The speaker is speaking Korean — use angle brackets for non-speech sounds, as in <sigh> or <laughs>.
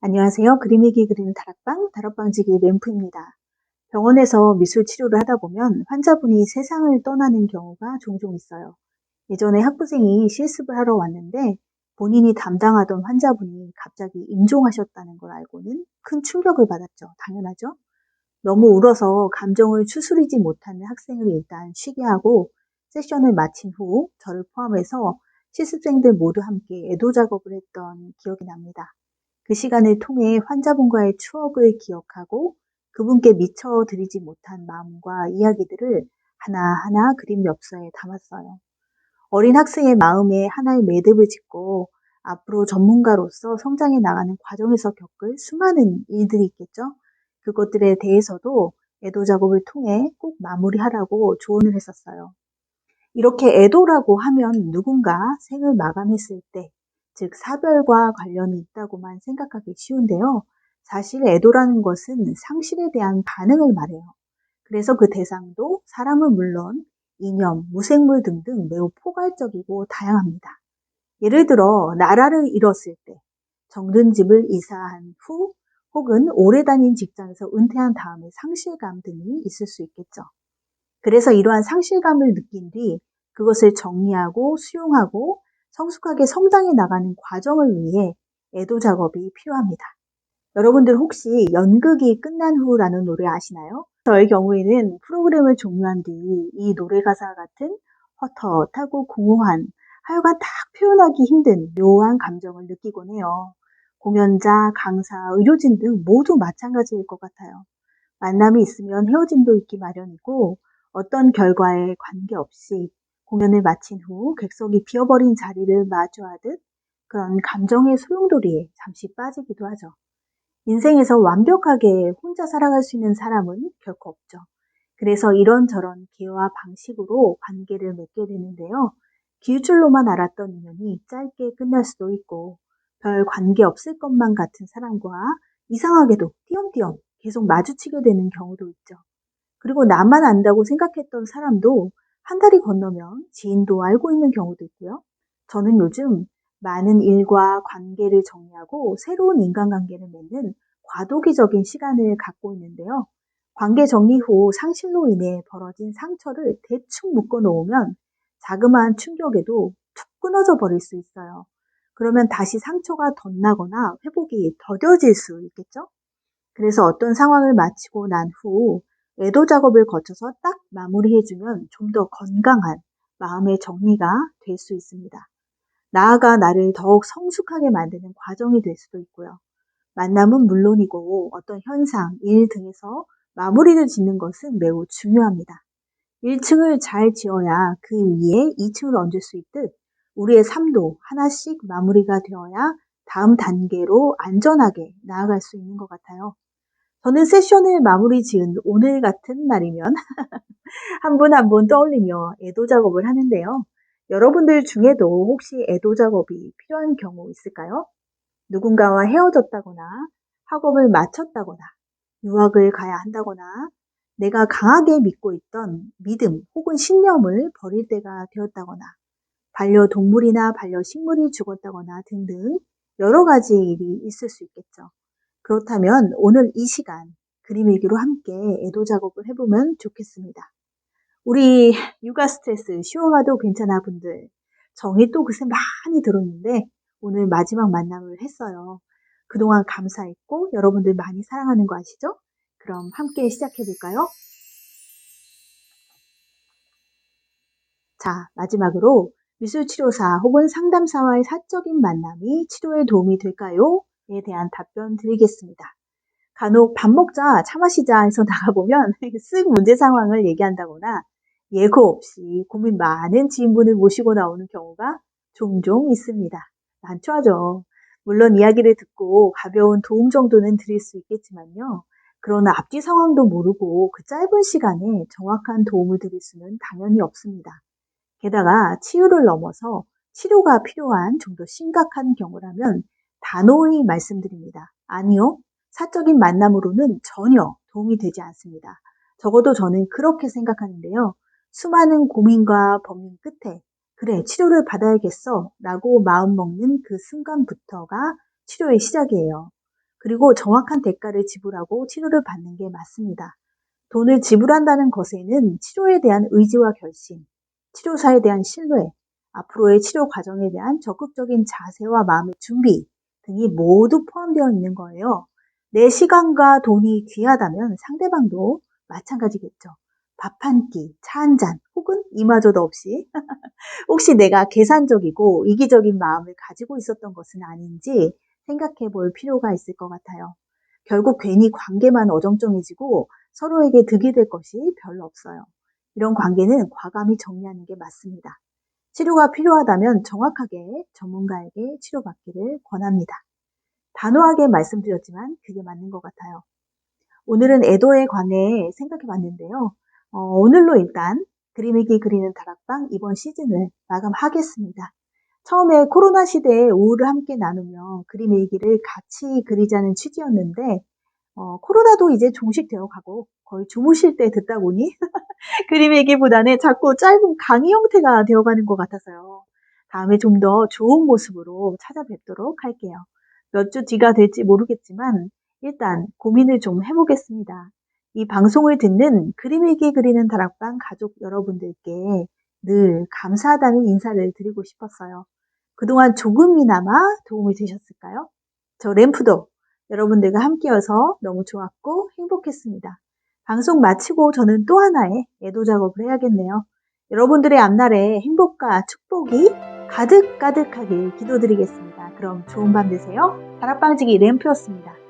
안녕하세요. 그림일기 그리는 다락방, 다락방지기 램프입니다. 병원에서 미술 치료를 하다 보면 환자분이 세상을 떠나는 경우가 종종 있어요. 예전에 학부생이 실습을 하러 왔는데 본인이 담당하던 환자분이 갑자기 임종하셨다는 걸 알고는 큰 충격을 받았죠. 당연하죠. 너무 울어서 감정을 추스리지 못하는 학생을 일단 쉬게 하고 세션을 마친 후 저를 포함해서 실습생들 모두 함께 애도 작업을 했던 기억이 납니다. 그 시간을 통해 환자분과의 추억을 기억하고 그분께 미처 드리지 못한 마음과 이야기들을 하나하나 그림 엽서에 담았어요. 어린 학생의 마음에 하나의 매듭을 짓고 앞으로 전문가로서 성장해 나가는 과정에서 겪을 수많은 일들이 있겠죠. 그것들에 대해서도 애도 작업을 통해 꼭 마무리하라고 조언을 했었어요. 이렇게 애도라고 하면 누군가 생을 마감했을 때, 즉 사별과 관련이 있다고만 생각하기 쉬운데요. 사실 애도라는 것은 상실에 대한 반응을 말해요. 그래서 그 대상도 사람은 물론 이념, 무생물 등등 매우 포괄적이고 다양합니다. 예를 들어 나라를 잃었을 때, 정든 집을 이사한 후 혹은 오래 다닌 직장에서 은퇴한 다음에 상실감 등이 있을 수 있겠죠. 그래서 이러한 상실감을 느낀 뒤 그것을 정리하고 수용하고 성숙하게 성장해 나가는 과정을 위해 애도 작업이 필요합니다. 여러분들 혹시 연극이 끝난 후라는 노래 아시나요? 저의 경우에는 프로그램을 종료한 뒤 이 노래 가사 같은 헛헛하고 공허한 하여간 딱 표현하기 힘든 묘한 감정을 느끼곤 해요. 공연자, 강사, 의료진 등 모두 마찬가지일 것 같아요. 만남이 있으면 헤어짐도 있기 마련이고 어떤 결과에 관계없이 공연을 마친 후 객석이 비어버린 자리를 마주하듯 그런 감정의 소용돌이에 잠시 빠지기도 하죠. 인생에서 완벽하게 혼자 살아갈 수 있는 사람은 결코 없죠. 그래서 이런저런 기회와 방식으로 관계를 맺게 되는데요. 기울줄로만 알았던 인연이 짧게 끝날 수도 있고 별 관계 없을 것만 같은 사람과 이상하게도 띄엄띄엄 계속 마주치게 되는 경우도 있죠. 그리고 나만 안다고 생각했던 사람도 한 달이 건너면 지인도 알고 있는 경우도 있고요. 저는 요즘 많은 일과 관계를 정리하고 새로운 인간관계를 맺는 과도기적인 시간을 갖고 있는데요. 관계 정리 후 상실로 인해 벌어진 상처를 대충 묶어 놓으면 자그마한 충격에도 툭 끊어져 버릴 수 있어요. 그러면 다시 상처가 덧나거나 회복이 더뎌질 수 있겠죠? 그래서 어떤 상황을 마치고 난 후 애도 작업을 거쳐서 딱 마무리해주면 좀 더 건강한 마음의 정리가 될 수 있습니다. 나아가 나를 더욱 성숙하게 만드는 과정이 될 수도 있고요. 만남은 물론이고 어떤 현상, 일 등에서 마무리를 짓는 것은 매우 중요합니다. 1층을 잘 지어야 그 위에 2층을 얹을 수 있듯 우리의 삶도 하나씩 마무리가 되어야 다음 단계로 안전하게 나아갈 수 있는 것 같아요. 저는 세션을 마무리 지은 오늘 같은 날이면 <laughs> 한 분 한 분 떠올리며 애도 작업을 하는데요. 여러분들 중에도 혹시 애도 작업이 필요한 경우 있을까요? 누군가와 헤어졌다거나 학업을 마쳤다거나 유학을 가야 한다거나 내가 강하게 믿고 있던 믿음 혹은 신념을 버릴 때가 되었다거나 반려동물이나 반려식물이 죽었다거나 등등 여러 가지 일이 있을 수 있겠죠. 그렇다면 오늘 이 시간 그림 일기로 함께 애도 작업을 해보면 좋겠습니다. 우리 육아 스트레스 쉬워가도 괜찮아 분들 정이 또 그새 많이 들었는데 오늘 마지막 만남을 했어요. 그동안 감사했고 여러분들 많이 사랑하는 거 아시죠? 그럼 함께 시작해 볼까요? 자, 마지막으로 미술치료사 혹은 상담사와의 사적인 만남이 치료에 도움이 될까요? 에 대한 답변 드리겠습니다. 간혹 밥 먹자, 차 마시자 해서 <laughs> 나가보면 쓱 문제 상황을 얘기한다거나 예고 없이 고민 많은 지인분을 모시고 나오는 경우가 종종 있습니다. 난처하죠. 물론 이야기를 듣고 가벼운 도움 정도는 드릴 수 있겠지만요. 그러나 앞뒤 상황도 모르고 그 짧은 시간에 정확한 도움을 드릴 수는 당연히 없습니다. 게다가 치유를 넘어서 치료가 필요한 좀 더 심각한 경우라면 단호히 말씀드립니다. 아니요. 사적인 만남으로는 전혀 도움이 되지 않습니다. 적어도 저는 그렇게 생각하는데요. 수많은 고민과 범민 끝에 그래 치료를 받아야겠어 라고 마음먹는 그 순간부터가 치료의 시작이에요. 그리고 정확한 대가를 지불하고 치료를 받는 게 맞습니다. 돈을 지불한다는 것에는 치료에 대한 의지와 결심, 치료사에 대한 신뢰, 앞으로의 치료 과정에 대한 적극적인 자세와 마음의 준비 등이 모두 포함되어 있는 거예요. 내 시간과 돈이 귀하다면 상대방도 마찬가지겠죠. 밥 한 끼, 차 한 잔, 혹은 이마저도 없이 <laughs> 혹시 내가 계산적이고 이기적인 마음을 가지고 있었던 것은 아닌지 생각해 볼 필요가 있을 것 같아요. 결국 괜히 관계만 어정쩡해지고 서로에게 득이 될 것이 별로 없어요. 이런 관계는 과감히 정리하는 게 맞습니다. 치료가 필요하다면 정확하게 전문가에게 치료받기를 권합니다. 단호하게 말씀드렸지만 그게 맞는 것 같아요. 오늘은 애도에 관해 생각해 봤는데요. 어, 오늘로 일단 그림일기 그리는 다락방 이번 시즌을 마감하겠습니다. 처음에 코로나 시대에 우울을 함께 나누며 그림 일기를 같이 그리자는 취지였는데 어, 코로나도 이제 종식되어 가고 거의 주무실 때 듣다 보니 <laughs> 그림 얘기보다는 자꾸 짧은 강의 형태가 되어가는 것 같아서요. 다음에 좀 더 좋은 모습으로 찾아뵙도록 할게요. 몇 주 뒤가 될지 모르겠지만 일단 고민을 좀 해보겠습니다. 이 방송을 듣는 그림 일기 그리는 다락방 가족 여러분들께 늘 감사하다는 인사를 드리고 싶었어요. 그동안 조금이나마 도움이 되셨을까요? 저 램프도 여러분들과 함께여서 너무 좋았고 행복했습니다. 방송 마치고 저는 또 하나의 애도 작업을 해야겠네요. 여러분들의 앞날에 행복과 축복이 가득가득하게 기도드리겠습니다. 그럼 좋은 밤 되세요. 다락방지기 램프였습니다.